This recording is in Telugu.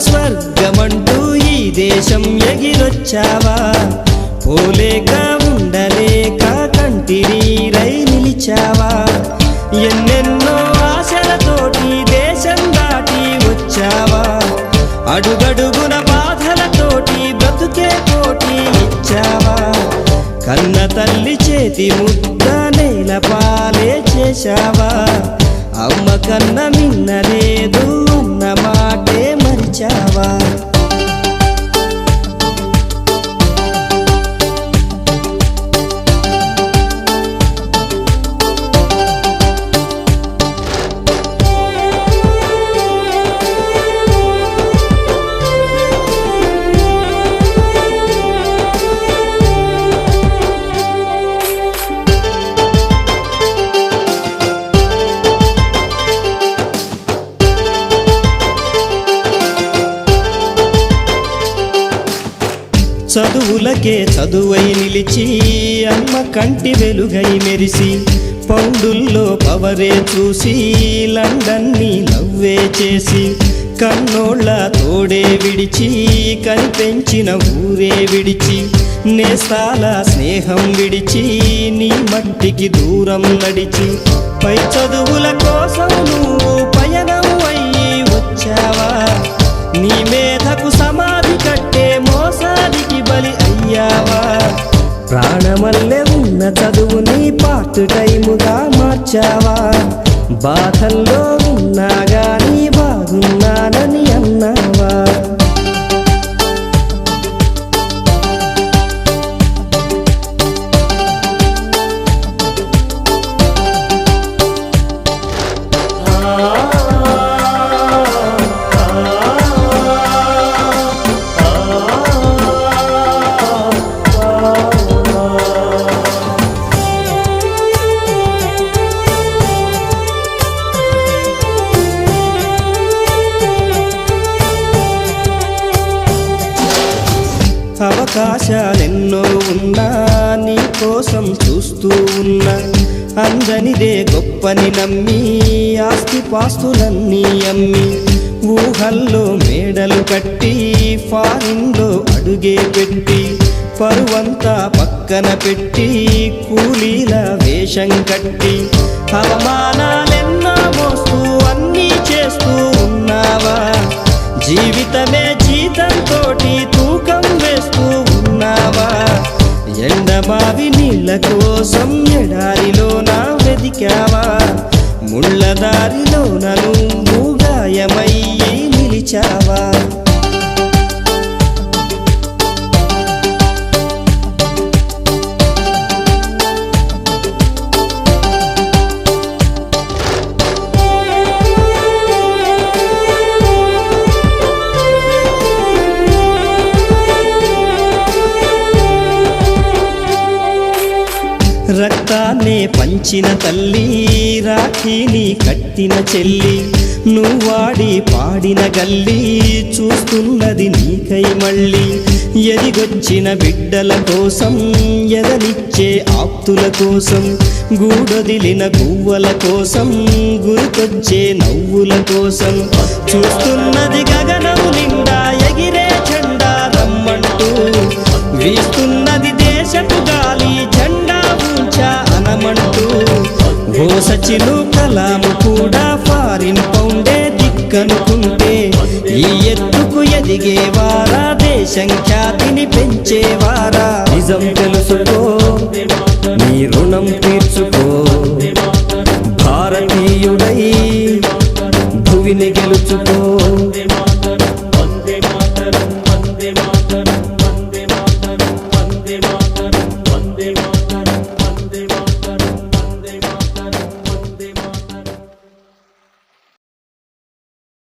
స్వర్గమంటూ ఈ దేశం ఎగిరొచ్చావా? పోలేక ఉండలేక కంటిరీరై నిలిచావా? ఎన్నెన్నో ఆశలతోటి దేశం దాటి వచ్చావా? అడుగడుగున బాధలతోటి బ్రతుకే పోటీ ఇచ్చావా? కన్న తల్లి చేతి ముద్ద నేల పాలే చేశావా? అమ్మ కన్న మిన్నలేదు అన్నమాట వచ్చావా? చదువులకే చదువై నిలిచి అమ్మ కంటి వెలుగై మెరిసి పౌండుల్లో పవరే చూసి లండన్ని నవ్వే చేసి కన్నోళ్ళ తోడే విడిచి కనిపెంచిన ఊరే విడిచి నేస్తాల స్నేహం విడిచి నీ మట్టికి దూరం నడిచి పై చదువుల కోసం ప్రాణమల్లె ఉన్న చదువుని పార్ట్ టైముగా మార్చావా? బాధల్లో ఉన్నా గాని బాగున్నానని అన్నా. అవకాశాలెన్నో ఉన్నా నీ కోసం చూస్తూ ఉన్నా. అందనిదే గొప్పని నమ్మి ఆస్తి పాస్తులన్నీ అమ్మి. ఊహల్లో మేడలు కట్టి ఫారిన్లో అడుగే పెట్టి. పరువంతా పక్కన పెట్టి కూలీల వేషం కట్టి. అవమానాలెన్నో బావి నీళ్ళ కోసం ఎడారిలోన వెదికావా? ముళ్ళ దారిలోన పెంచిన తల్లి రాఖీని కట్టిన చెల్లి నువ్వాడి పాడిన గల్లి చూస్తున్నది నీకై మళ్ళీ. ఎదిగొచ్చిన బిడ్డల కోసం ఎదనిచ్చే ఆప్తుల కోసం గూడొదిలిన గువ్వల కోసం గురికొచ్చే నవ్వుల కోసం. చూస్తున్నది గగనం నిండా ఎగిరే చెండా రమ్మంటూ వీస్తు చర్చిలు కలాము కూడా ఫారిన్ పౌండే దిక్కనుకుంటే ఈ ఎత్తుకు ఎదిగేవారా దేశం ఖ్యాతిని పెంచేవారా? నిజం తెలుసుకో నీ రుణం తీర్చుకో. భారతీయుడై భువిని గెలుచుకో.